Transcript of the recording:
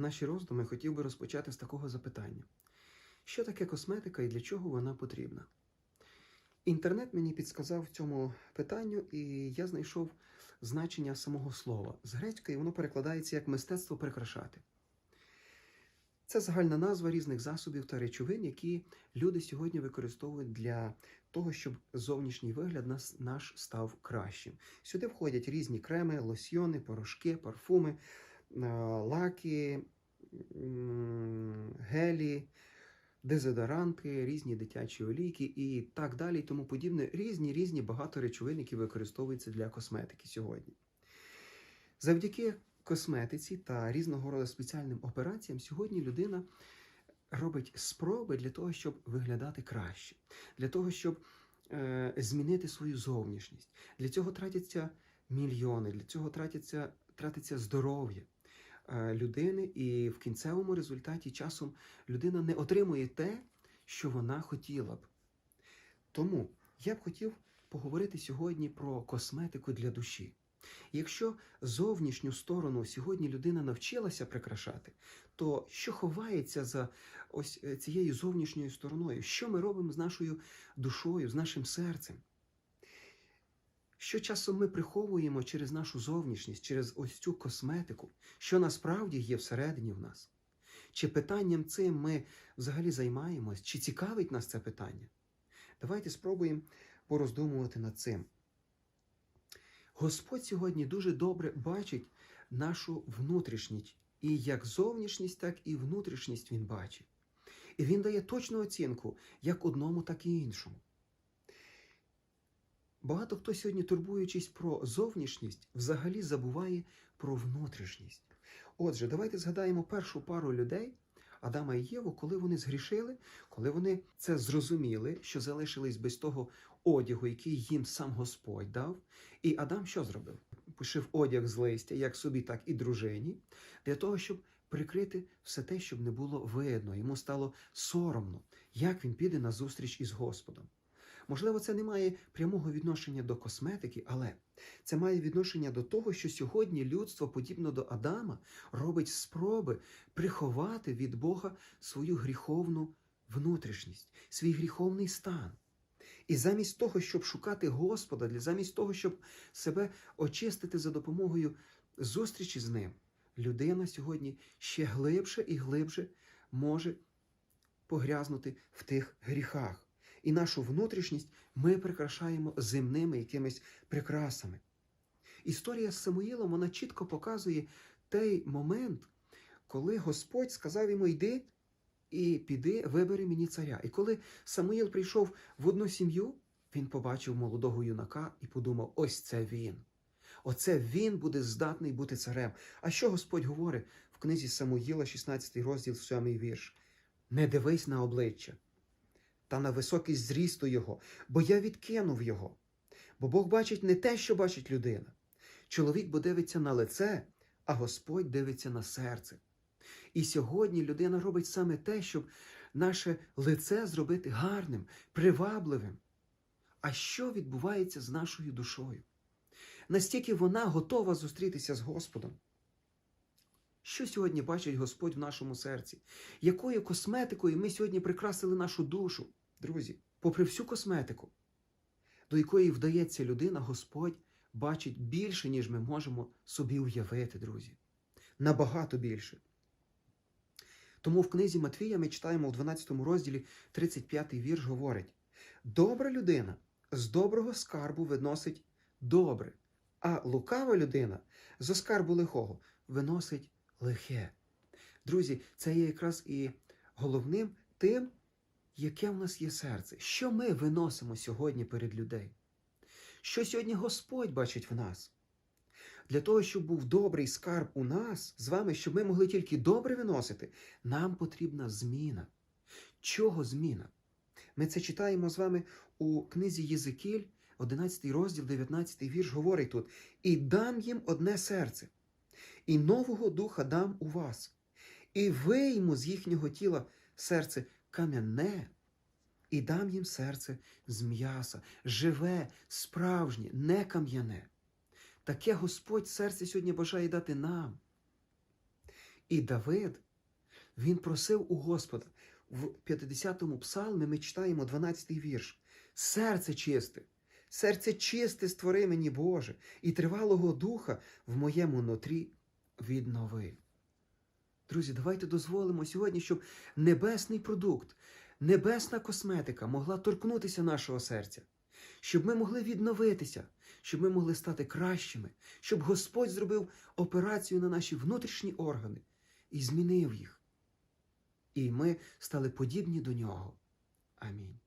наші роздуми хотів би розпочати з такого запитання: що таке косметика і для чого вона потрібна? Інтернет мені підсказав цьому питанню, і я знайшов значення самого слова. З грецької воно перекладається як мистецтво прикрашати. Це загальна назва різних засобів та речовин, які люди сьогодні використовують для того, щоб зовнішній вигляд нас, наш став кращим. Сюди входять різні креми, лосьйони, порошки, парфуми, лаки, гелі, дезодоранти, різні дитячі олійки і так далі, і тому подібне. Різні різні багато речовин, які використовуються для косметики сьогодні. Завдяки косметиці та різного роду спеціальним операціям сьогодні людина робить спроби для того, щоб виглядати краще, для того, щоб е, змінити свою зовнішність. Для цього тратяться мільйони, для цього тратяться, тратиться здоров'я е, людини, і в кінцевому результаті часом людина не отримує те, що вона хотіла б. Тому я б хотів поговорити сьогодні про косметику для душі. Якщо зовнішню сторону сьогодні людина навчилася прикрашати, то що ховається за ось е, цією зовнішньою стороною? Що ми робимо з нашою душою, з нашим серцем? Що часом ми приховуємо через нашу зовнішність, через ось цю косметику, що насправді є всередині в нас? Чи питанням цим ми взагалі займаємось? Чи цікавить нас це питання? Давайте спробуємо пороздумувати над цим. Господь сьогодні дуже добре бачить нашу внутрішність. І як зовнішність, так і внутрішність Він бачить. І Він дає точну оцінку як одному, так і іншому. Багато хто сьогодні, турбуючись про зовнішність, взагалі забуває про внутрішність. Отже, давайте згадаємо першу пару людей, Адама і Єву, коли вони згрішили, коли вони це зрозуміли, що залишились без того одягу, який їм сам Господь дав. І Адам що зробив? Пошив одяг з листя, як собі, так і дружині, для того, щоб прикрити все те, щоб не було видно. Йому стало соромно, як він піде на зустріч із Господом. Можливо, це не має прямого відношення до косметики, але це має відношення до того, що сьогодні людство, подібно до Адама, робить спроби приховати від Бога свою гріховну внутрішність, свій гріховний стан. І замість того, щоб шукати Господа, замість того, щоб себе очистити за допомогою зустрічі з ним, людина сьогодні ще глибше і глибше може погрязнути в тих гріхах. І нашу внутрішність ми прикрашаємо земними якимись прикрасами. Історія з Самуїлом вона чітко показує той момент, коли Господь сказав йому: йди і піди, вибери мені царя. І коли Самуїл прийшов в одну сім'ю, він побачив молодого юнака і подумав: ось це він. Оце він буде здатний бути царем. А що Господь говорить в книзі Самуїла, 16 розділ, 7 вірш? Не дивись на обличчя та на високість зрісту його, бо я відкинув його. Бо Бог бачить не те, що бачить людина. Чоловік бо дивиться на лице, а Господь дивиться на серце. І сьогодні людина робить саме те, щоб наше лице зробити гарним, привабливим. А що відбувається з нашою душою? Настільки вона готова зустрітися з Господом. Що сьогодні бачить Господь в нашому серці? Якою косметикою ми сьогодні прикрасили нашу душу, друзі? Попри всю косметику, до якої вдається людина, Господь бачить більше, ніж ми можемо собі уявити, друзі. Набагато більше. Тому в книзі Матвія ми читаємо в 12 розділі 35 вірш говорить: добра людина з доброго скарбу виносить добре, а лукава людина з скарбу лихого виносить лихе. Друзі, це є якраз і головним тим, яке в нас є серце. Що ми виносимо сьогодні перед людей? Що сьогодні Господь бачить в нас? Для того, щоб був добрий скарб у нас з вами, щоб ми могли тільки добре виносити, нам потрібна зміна. Чого зміна? Ми це читаємо з вами у книзі Єзикіль, 11 розділ, 19 вірш, говорить тут: І дам їм одне серце, і нового духа дам у вас, і вийму з їхнього тіла серце кам'яне, і дам їм серце з м'яса, живе, справжнє, не кам'яне. Таке Господь серце сьогодні бажає дати нам. І Давид, він просив у Господа. В 50-му псалмі ми читаємо 12-й вірш. Серце чисте, серце чисте створи мені, Боже, і тривалого духа в моєму нутрі віднови. Друзі, давайте дозволимо сьогодні, щоб небесний продукт, небесна косметика могла торкнутися нашого серця, щоб ми могли відновитися, щоб ми могли стати кращими, щоб Господь зробив операцію на наші внутрішні органи і змінив їх. І ми стали подібні до нього. Амінь.